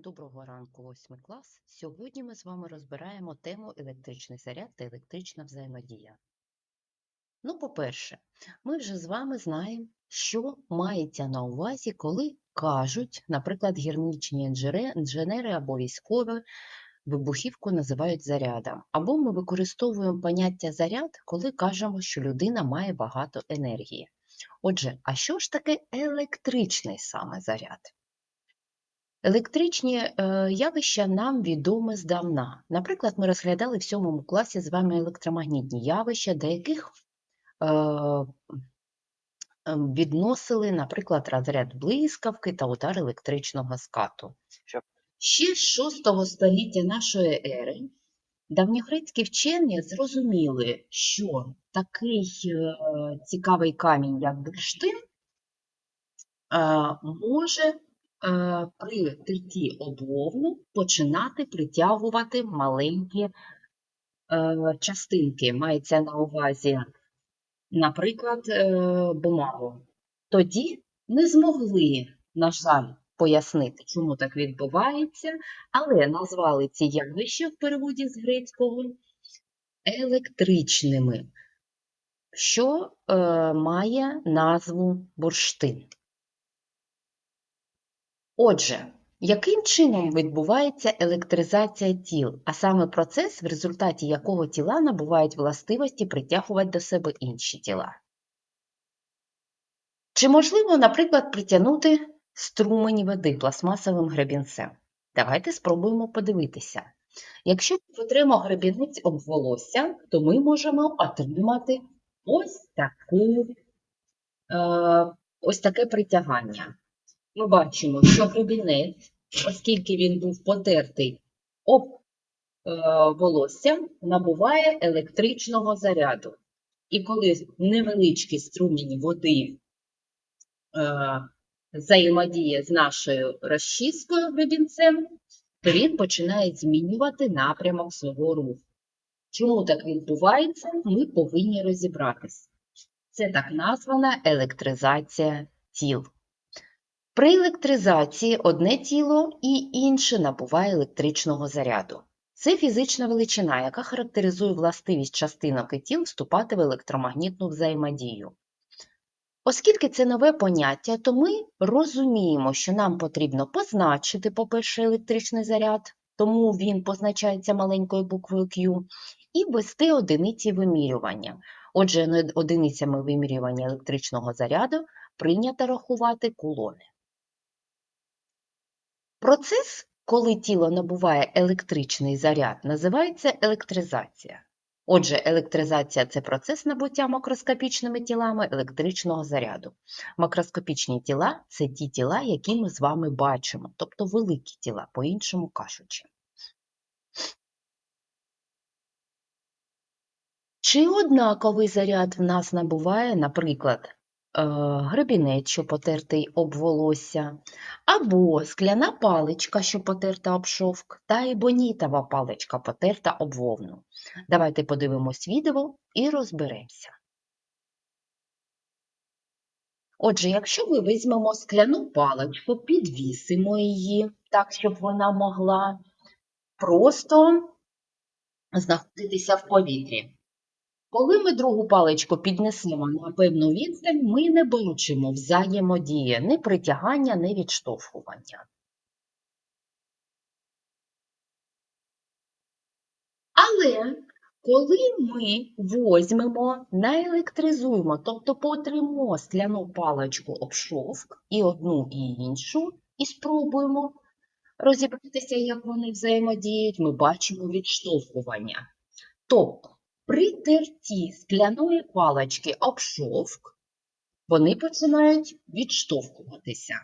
Доброго ранку, восьмий клас. Сьогодні ми з вами розбираємо тему електричний заряд та електрична взаємодія. Ну, по-перше, ми вже з вами знаємо, що мається на увазі, коли кажуть, наприклад, інженери, інженери або військові вибухівку називають зарядом. Або ми використовуємо поняття заряд, коли кажемо, що людина має багато енергії. Отже, а що ж таке електричний саме заряд? Електричні е, явища нам відомі здавна. Наприклад, ми розглядали в сьомому класі з вами електромагнітні явища, до яких е, відносили, наприклад, розряд блискавки та удар електричного скату. Ще з 6 століття нашої ери давньогрецькі вчені зрозуміли, що такий е, цікавий камінь, як бурштин, може при терті об починати притягувати маленькі е, частинки. Мається на увазі, наприклад, е, бумагу. Тоді не змогли, на жаль, пояснити, чому так відбувається, але назвали ці явища в переводі з грецького електричними, що е, має назву бурштин. Отже, яким чином відбувається електризація тіл, а саме процес, в результаті якого тіла набувають властивості притягувати до себе інші тіла? Чи можливо, наприклад, притягнути струмені води пластмасовим гребінцем? Давайте спробуємо подивитися. Якщо потремо гребінець об волосся, то ми можемо отримати ось, таку, е, ось таке притягання. Ми бачимо, що гребінець, оскільки він був потертий об е, волосся, набуває електричного заряду. І коли невеличкі струмені води е, взаємодіє з нашою розчіскою гребінцем, то він починає змінювати напрямок свого руху. Чому так відбувається, ми повинні розібратися. Це так названа електризація тіл. При електризації одне тіло і інше набуває електричного заряду. Це фізична величина, яка характеризує властивість частинок і тіл вступати в електромагнітну взаємодію. Оскільки це нове поняття, то ми розуміємо, що нам потрібно позначити, по-перше, електричний заряд, тому він позначається маленькою буквою Q, і ввести одиниці вимірювання. Отже, одиницями вимірювання електричного заряду прийнято рахувати кулони. Процес, коли тіло набуває електричний заряд, називається електризація. Отже, електризація це процес набуття макроскопічними тілами електричного заряду. Макроскопічні тіла це ті тіла, які ми з вами бачимо, тобто великі тіла, по-іншому кажучи. Чи однаковий заряд в нас набуває, наприклад, гребінець, що потертий об волосся, або скляна паличка, що потерта об шовк, та ебонітова паличка, потерта об вовну. Давайте подивимось відео і розберемося. Отже, якщо ми візьмемо скляну паличку, підвісимо її так, щоб вона могла просто знаходитися в повітрі. Коли ми другу паличку піднесемо на певну відстань, ми не бачимо взаємодії, ні притягання, ні відштовхування. Але коли ми возьмемо, наелектризуємо, тобто потримо скляну паличку об шовк і одну, і іншу, і спробуємо розібратися, як вони взаємодіють, ми бачимо відштовхування. Тобто, при терті скляної палички об шовк вони починають відштовхуватися.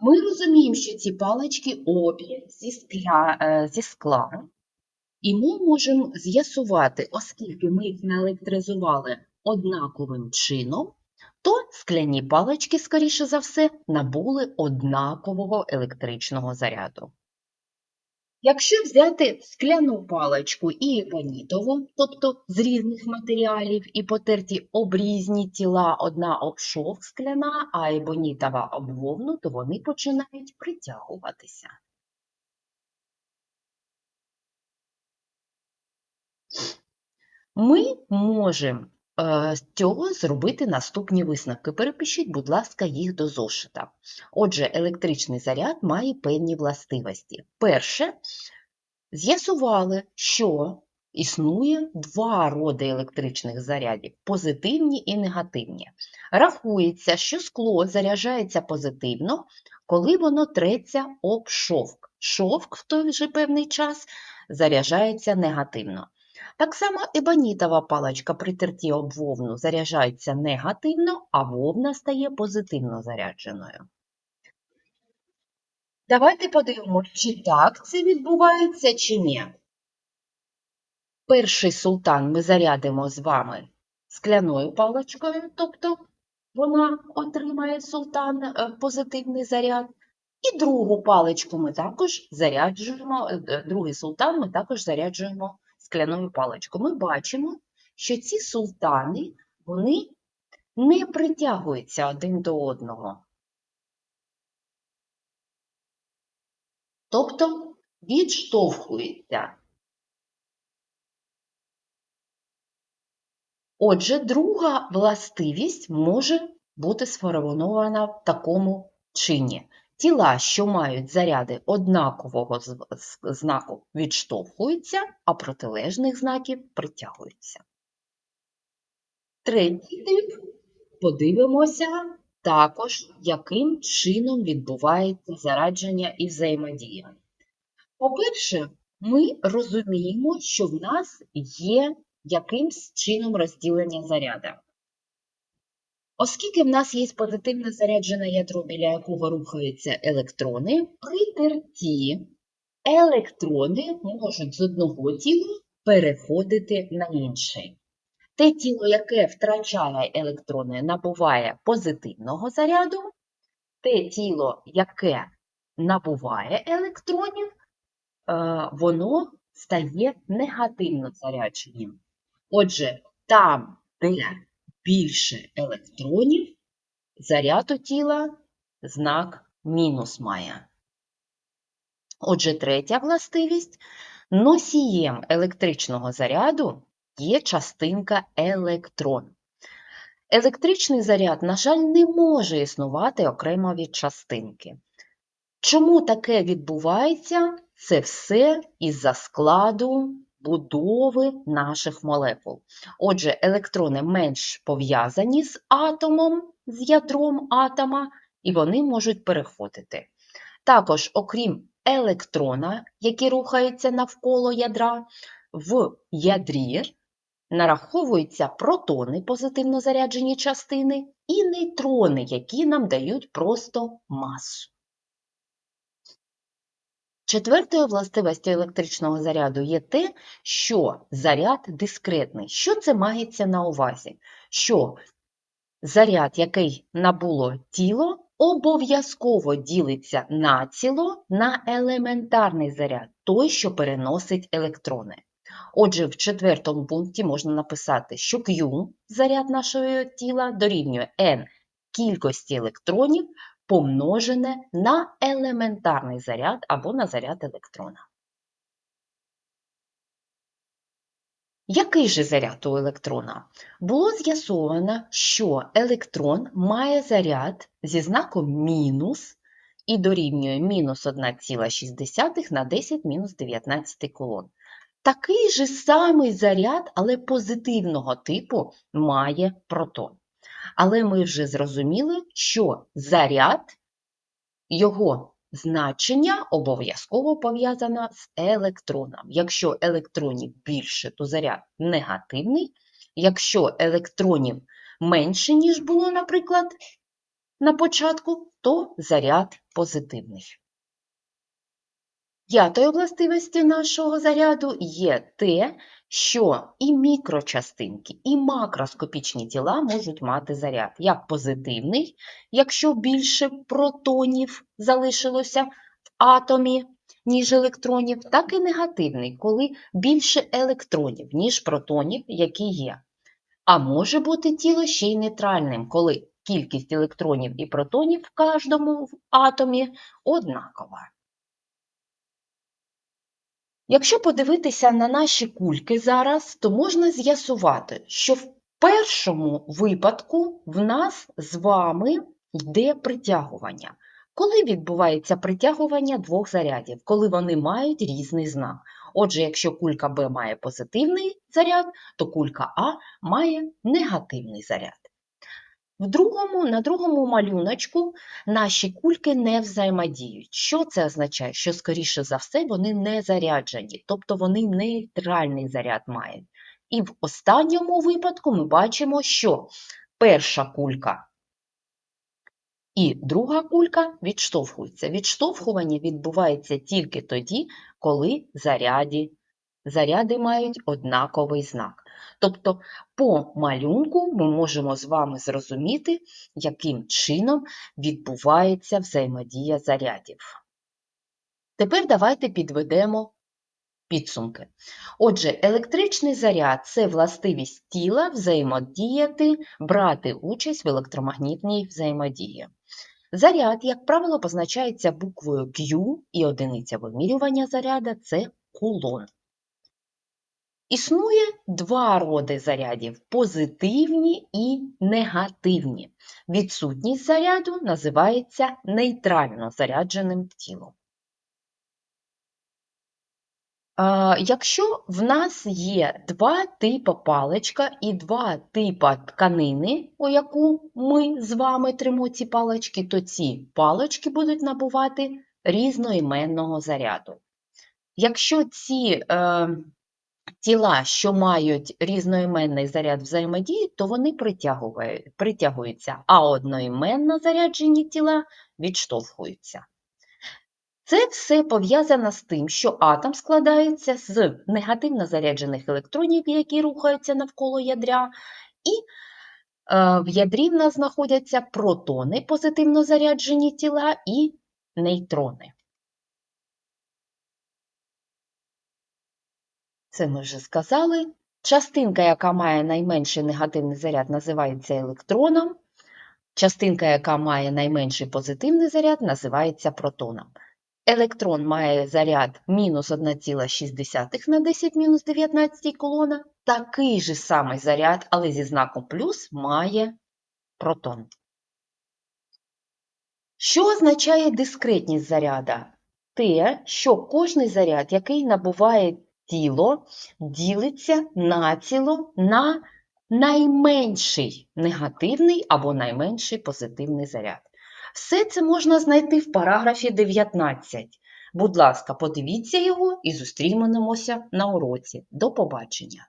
Ми розуміємо, що ці палички обі зі скла, е, зі скла, і ми можемо з'ясувати, оскільки ми їх наелектризували однаковим чином, то скляні палички, скоріше за все, набули однакового електричного заряду. Якщо взяти скляну паличку і ебонітову, тобто з різних матеріалів, і потерті об різні тіла, одна об шов скляна, а ебонітова об вовну, то вони починають притягуватися. Ми можемо з цього зробити наступні висновки. Перепишіть, будь ласка, їх до зошита. Отже, електричний заряд має певні властивості. Перше, з'ясували, що існує два роди електричних зарядів позитивні і негативні. Рахується, що скло заряджається позитивно, коли воно треться об шовк. Шовк в той же певний час заряджається негативно. Так само ебонітова паличка при терті об вовну заряджається негативно, а вовна стає позитивно зарядженою. Давайте подивимося, чи так це відбувається, чи ні. Перший султан ми зарядимо з вами скляною паличкою, тобто вона отримає султан е, позитивний заряд. І другу паличку ми також заряджуємо, е, е, другий султан ми також заряджуємо скляною паличкою. Ми бачимо, що ці султани вони не притягуються один до одного. Тобто відштовхуються. Отже, друга властивість може бути сформована в такому чині. Тіла, що мають заряди однакового знаку, відштовхуються, а протилежних знаків притягуються. Третій тип подивимося також, яким чином відбувається зарадження і взаємодія. По-перше, ми розуміємо, що в нас є якимсь чином розділення заряда. Оскільки в нас є позитивно заряджене ядро, біля якого рухаються електрони, при терті електрони можуть з одного тіла переходити на інший. Те тіло, яке втрачає електрони, набуває позитивного заряду, те тіло, яке набуває електронів, е, воно стає негативно зарядженим. Отже, там, де більше електронів, заряд у тіла знак мінус має. Отже, третя властивість носієм електричного заряду є частинка електрон. Електричний заряд, на жаль, не може існувати окремо від частинки. Чому таке відбувається? Це все із-за складу будови наших молекул. Отже, електрони менш пов'язані з атомом, з ядром атома, і вони можуть переходити. Також, окрім електрона, який рухається навколо ядра, в ядрі нараховуються протони, позитивно заряджені частини, і нейтрони, які нам дають просто масу. Четвертою властивістю електричного заряду є те, що заряд дискретний. Що це мається на увазі? Що заряд, який набуло тіло, обов'язково ділиться націло на елементарний заряд, той, що переносить електрони. Отже, в четвертому пункті можна написати, що Q, заряд нашого тіла, дорівнює n кількості електронів помножене на елементарний заряд або на заряд електрона. Який же заряд у електрона? Було з'ясовано, що електрон має заряд зі знаком мінус і дорівнює мінус 1,6 на 10 мінус 19 кулон. Такий же самий заряд, але позитивного типу має протон. Але ми вже зрозуміли, що заряд, його значення обов'язково пов'язано з електроном. Якщо електронів більше, то заряд негативний. Якщо електронів менше, ніж було, наприклад, на початку, то заряд позитивний. П'ятою властивістю нашого заряду є те, що і мікрочастинки, і макроскопічні тіла можуть мати заряд як позитивний, якщо більше протонів залишилося в атомі, ніж електронів, так і негативний, коли більше електронів, ніж протонів, які є. А може бути тіло ще й нейтральним, коли кількість електронів і протонів в кожному атомі однакова. Якщо подивитися на наші кульки зараз, то можна з'ясувати, що в першому випадку в нас з вами йде притягування. Коли відбувається притягування двох зарядів, коли вони мають різний знак. Отже, якщо кулька Б має позитивний заряд, то кулька А має негативний заряд. В другому, на другому малюночку наші кульки не взаємодіють. Що це означає? Що, скоріше за все, вони не заряджені, тобто вони нейтральний заряд мають. І в останньому випадку ми бачимо, що перша кулька і друга кулька відштовхуються. Відштовхування відбувається тільки тоді, коли заряді, заряди мають однаковий знак. Тобто, по малюнку ми можемо з вами зрозуміти, яким чином відбувається взаємодія зарядів. Тепер давайте підведемо підсумки. Отже, електричний заряд це властивість тіла взаємодіяти, брати участь в електромагнітній взаємодії. Заряд, як правило, позначається буквою Q і одиниця вимірювання заряда це кулон. Існує два роди зарядів позитивні і негативні. Відсутність заряду називається нейтрально зарядженим тілом. Якщо в нас є два типи паличка і два типи тканини, у яку ми з вами тримо ці палички, то ці палички будуть набувати різноіменного заряду. Якщо ці е, тіла, що мають різноіменний заряд взаємодії, то вони притягуються, а одноіменно заряджені тіла відштовхуються. Це все пов'язано з тим, що атом складається з негативно заряджених електронів, які рухаються навколо ядра, і е, в ядрі в нас знаходяться протони, позитивно заряджені тіла і нейтрони. Це ми вже сказали. Частинка, яка має найменший негативний заряд, називається електроном. Частинка, яка має найменший позитивний заряд, називається протоном. Електрон має заряд мінус 1,6 на 10 мінус 19 колона. Такий же самий заряд, але зі знаком плюс має протон. Що означає дискретність заряда? Те, що кожний заряд, який набуває тіло, ділиться націло на найменший негативний або найменший позитивний заряд. Все це можна знайти в параграфі 19. Будь ласка, подивіться його і зустрінемося на уроці. До побачення!